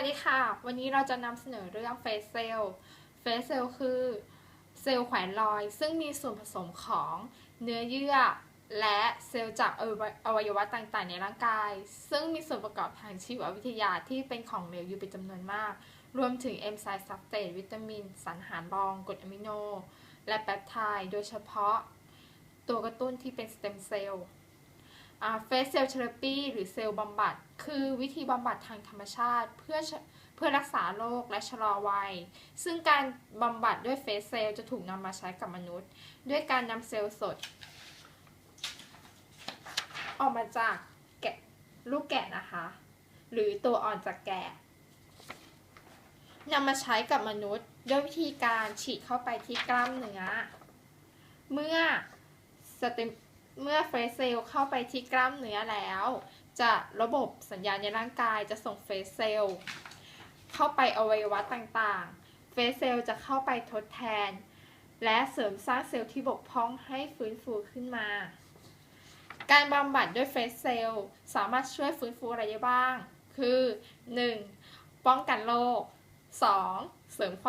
วัสดีค่ะ วันนี้เราจะนำเสนอเรื่องเฟสเซลเฟสเซลคือเซลล์แขวนลอย ซึ่งมีส่วนผสมของเนื้อเยื่อ และเซลล์จากอวัยวะต่างๆ ในร่างกาย ซึ่งมีส่วนประกอบทางชีววิทยาที่เป็นของเหลวอยู่เป็นจำนวนมาก รวมถึงเอนไซม์ซับสเตตวิตามิน สารอาหารรองกรดอะมิโน และแปปไทด์โดยเฉพาะ ตัวกระตุ้นที่เป็นสเต็มเซลล์ เฟสเซลเทอราปีหรือเซลล์บำบัด คือวิธีบำบัดทางธรรมชาติเพื่อเพื่อรักษาโรคและชะลอวัย ซึ่งการบำบัดด้วยเฟสเซลจะถูกนำมาใช้กับมนุษย์ ด้วยการนำเซลล์สด ออกมาจากแกะลูกแกะนะคะ หรือตัวอ่อนจากแกะนำมาใช้กับมนุษย์ด้วยวิธีการฉีดเข้าไปที่กล้ามเนื้อ เมื่อสเต็ม เมื่อเฟสเซลเข้าไปที่กล้ามเนื้อแล้ว จะระบบสัญญาณในร่างกายจะส่งเฟสเซลเข้าไปอวัยวะต่างๆ เฟสเซลจะเข้าไปทดแทน และเสริมสร้างเซลล์ที่บกพร่องให้ฟื้นฟูขึ้นมา การบำบัดด้วยเฟสเซลสามารถช่วยฟื้นฟูอะไรได้บ้าง คือ 1. ป้องกันโรค 2. เสริมความ